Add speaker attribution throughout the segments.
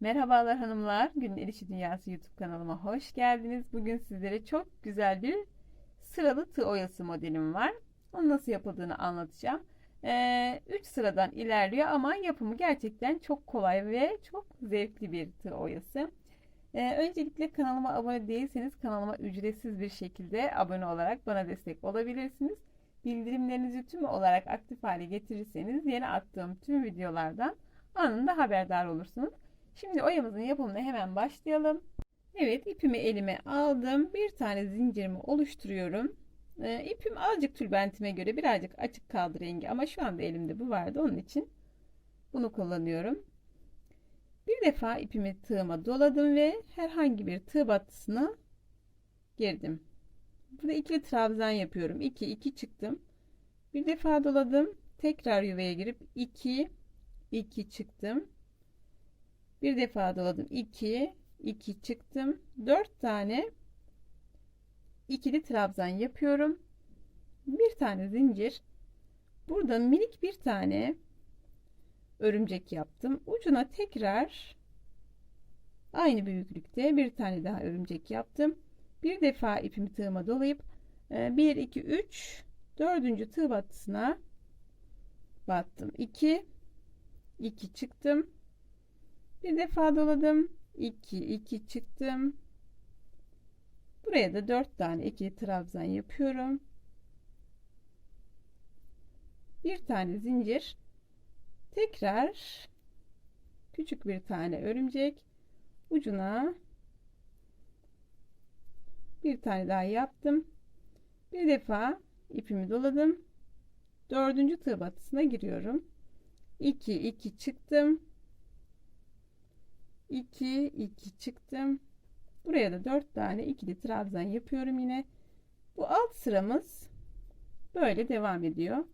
Speaker 1: Merhabalar hanımlar. Günün El İşi Dünyası YouTube kanalıma hoş geldiniz. Bugün sizlere çok güzel bir sıralı tığ oyası modelim var. Onu nasıl yapıldığını anlatacağım. 3 ee, sıradan ilerliyor ama yapımı gerçekten çok kolay ve çok zevkli bir tığ oyası. Ee, öncelikle kanalıma abone değilseniz kanalıma ücretsiz bir şekilde abone olarak bana destek olabilirsiniz. Bildirimlerinizi tüm olarak aktif hale getirirseniz yeni attığım tüm videolardan anında haberdar olursunuz. Şimdi oyamızın yapımına hemen başlayalım. Evet ipimi elime aldım. Bir tane zincirimi oluşturuyorum. Ee, ipim azıcık tülbentime göre birazcık açık kaldı rengi ama şu anda elimde bu vardı onun için bunu kullanıyorum. Bir defa ipimi tığıma doladım ve herhangi bir tığ battısına girdim. Burada ikili trabzan yapıyorum. 2 2 çıktım. Bir defa doladım. Tekrar yuvaya girip 2 2 çıktım. Bir defa doladım. 2 2 çıktım. 4 tane ikili trabzan yapıyorum. Bir tane zincir. Burada minik bir tane örümcek yaptım. Ucuna tekrar aynı büyüklükte bir tane daha örümcek yaptım. Bir defa ipimi tığıma dolayıp 1 2 3 dördüncü tığ battısına battım. 2 2 çıktım. Bir defa doladım. 2 2 çıktım. Buraya da 4 tane ikili trabzan yapıyorum. Bir tane zincir. Tekrar küçük bir tane örümcek ucuna bir tane daha yaptım. Bir defa ipimi doladım. Dördüncü tığ batısına giriyorum. 2 2 çıktım. 2 2 çıktım. Buraya da 4 tane ikili trabzan yapıyorum yine. Bu alt sıramız böyle devam ediyor.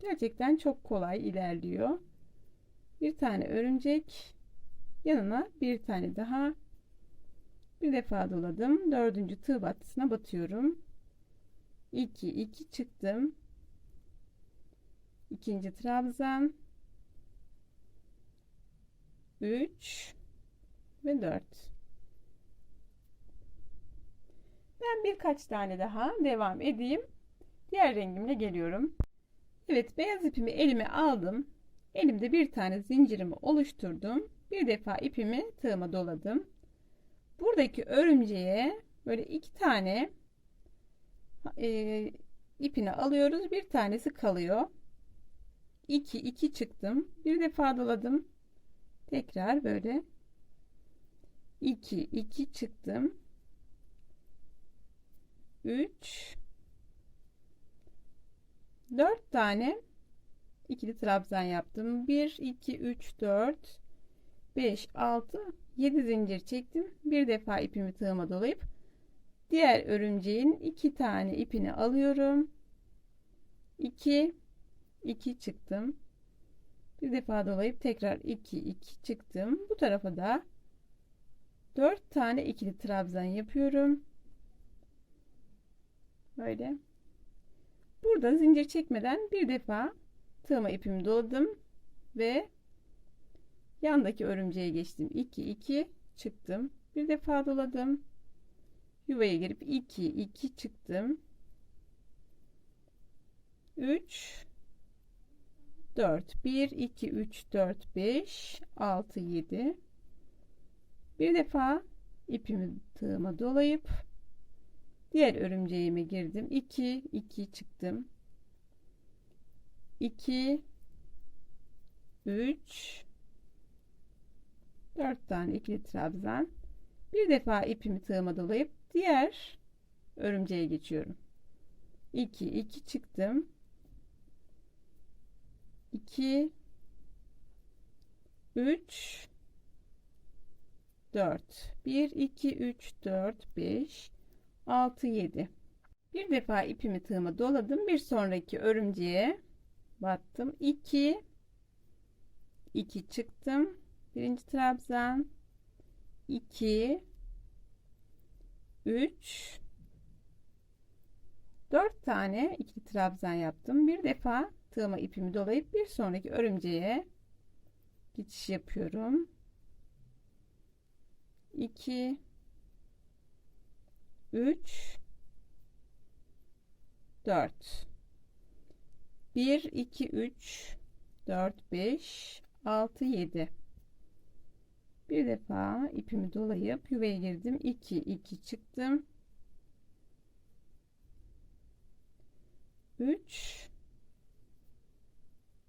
Speaker 1: Gerçekten çok kolay ilerliyor. Bir tane örümcek yanına bir tane daha bir defa doladım. Dördüncü tığ battısına batıyorum. 2 2 çıktım. İkinci trabzan 3 ve 4 ben birkaç tane daha devam edeyim. Diğer rengimle geliyorum. Evet beyaz ipimi elime aldım. Elimde bir tane zincirimi oluşturdum. Bir defa ipimi tığıma doladım. Buradaki örümceğe böyle iki tane e, ipini alıyoruz. Bir tanesi kalıyor. 2 2 çıktım. Bir defa doladım tekrar böyle 2 2 çıktım. 3 4 tane ikili trabzan yaptım. 1 2 3 4 5 6 7 zincir çektim. Bir defa ipimi tığıma dolayıp diğer örümceğin iki tane ipini alıyorum. 2 2 çıktım bir defa dolayıp tekrar 2 2 çıktım. Bu tarafa da 4 tane ikili trabzan yapıyorum. Böyle. Burada zincir çekmeden bir defa tığıma ipimi doladım ve yandaki örümceğe geçtim. 2 2 çıktım. Bir defa doladım. Yuvaya girip 2 2 çıktım. 3 4 1 2 3 4 5 6 7 bir defa ipimi tığıma dolayıp diğer örümceğime girdim. 2 2 çıktım. 2 3 4 tane ikili trabzan. Bir defa ipimi tığıma dolayıp diğer örümceğe geçiyorum. 2 2 çıktım 2 3 4 1 2 3 4 5 6 7 bir defa ipimi tığıma doladım. Bir sonraki örümceğe battım. 2 2 çıktım. Birinci trabzan. 2 3 4 tane ikili trabzan yaptım. Bir defa tığıma ipimi dolayıp bir sonraki örümceğe geçiş yapıyorum. 2 3 4 1 2 3 4 5 6 7 bir defa ipimi dolayıp yuvaya girdim. 2 2 çıktım. 3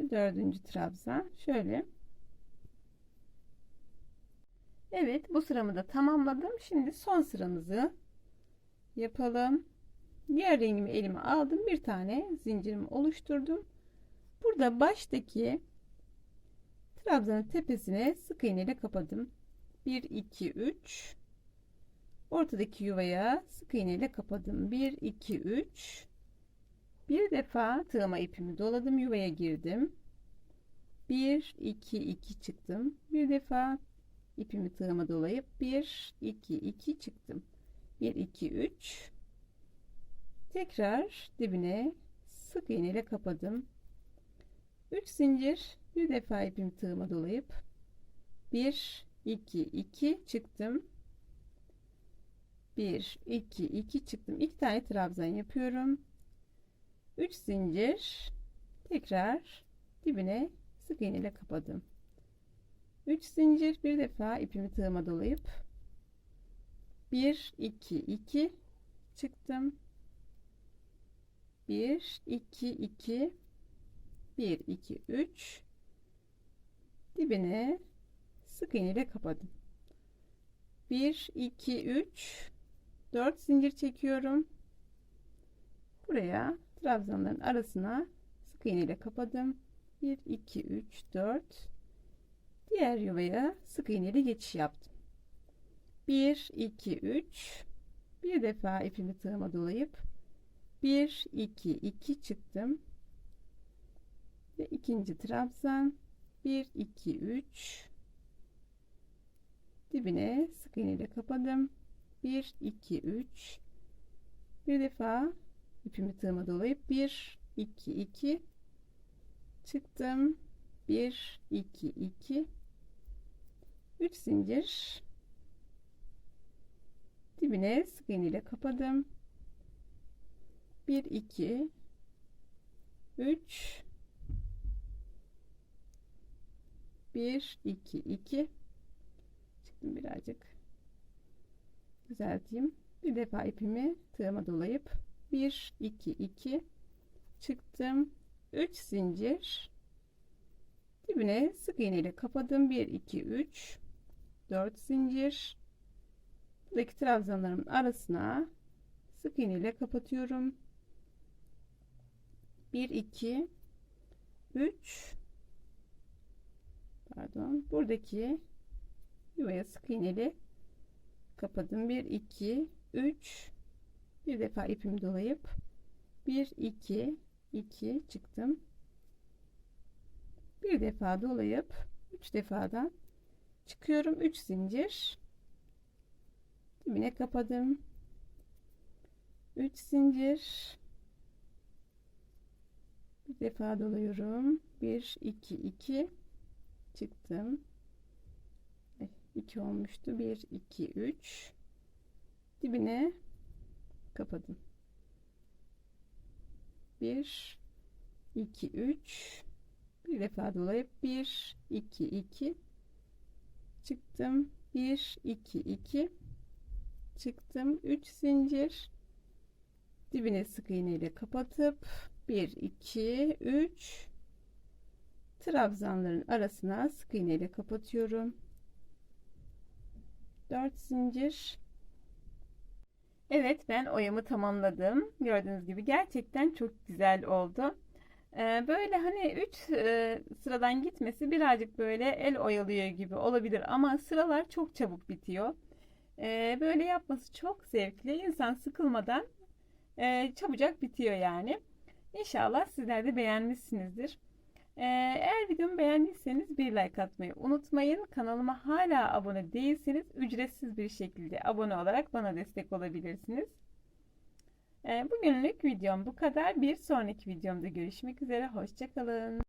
Speaker 1: ve dördüncü trabzan. Şöyle. Evet bu sıramı da tamamladım. Şimdi son sıramızı yapalım. Diğer rengimi elime aldım. Bir tane zincirimi oluşturdum. Burada baştaki trabzanın tepesine sık iğne ile kapadım. 1 2 3 ortadaki yuvaya sık iğne ile kapadım. 1 2 3 bir defa tığıma ipimi doladım yuvaya girdim. 1 2 2 çıktım. Bir defa ipimi tığıma dolayıp 1 2 2 çıktım. 1 2 3 tekrar dibine sık iğne ile kapadım. 3 zincir bir defa ipimi tığıma dolayıp 1 2 2 çıktım. 1 2 2 çıktım. 2 tane trabzan yapıyorum 3 zincir tekrar dibine sık iğne ile kapadım. 3 zincir bir defa ipimi tığıma dolayıp 1 2 2 çıktım. 1 2 2 1 2 3 dibine sık iğne ile kapadım. 1 2 3 4 zincir çekiyorum. Buraya trabzanların arasına sık iğne ile kapadım. 1 2 3 4 diğer yuvaya sık iğneli geçiş yaptım. 1 2 3 bir defa ipimi tığıma dolayıp 1 2 2 çıktım. Ve ikinci trabzan 1 2 3 dibine sık iğne ile kapadım. 1 2 3 bir defa ipimi tığıma dolayıp 1 2 2 çıktım. 1 2 2 3 zincir. Dibine sık iğne ile kapadım. 1 2 3 1 2 2 çıktım birazcık. Düzelteyim. Bir defa ipimi tığıma dolayıp 1 2 2 çıktım. 3 zincir. Dibine sık iğne ile kapadım. 1 2 3 4 zincir. Buradaki trabzanlarımın arasına sık iğne ile kapatıyorum. 1 2 3 pardon. Buradaki yuvaya sık iğneli kapadım. 1 2 3 bir defa ipimi dolayıp 1 2 2 çıktım. Bir defa dolayıp 3 defadan çıkıyorum. 3 zincir. Dibine kapadım. 3 zincir. Bir defa doluyorum. 1 2 2 çıktım. 2 olmuştu. 1 2 3 dibine kapadım. 1 2 3 bir defa dolayıp 1 2 2 çıktım. 1 2 2 çıktım. 3 zincir. Dibine sık iğne ile kapatıp 1 2 3 trabzanların arasına sık iğne ile kapatıyorum. 4 zincir Evet ben oyamı tamamladım. Gördüğünüz gibi gerçekten çok güzel oldu. Ee, böyle hani 3 sıradan gitmesi birazcık böyle el oyalıyor gibi olabilir ama sıralar çok çabuk bitiyor. Ee, böyle yapması çok zevkli. İnsan sıkılmadan e, çabucak bitiyor yani. İnşallah sizler de beğenmişsinizdir. Ee, eğer videomu beğendiyseniz bir like atmayı unutmayın. Kanalıma hala abone değilseniz ücretsiz bir şekilde abone olarak bana destek olabilirsiniz. Ee, bugünlük videom bu kadar. Bir sonraki videomda görüşmek üzere. Hoşçakalın.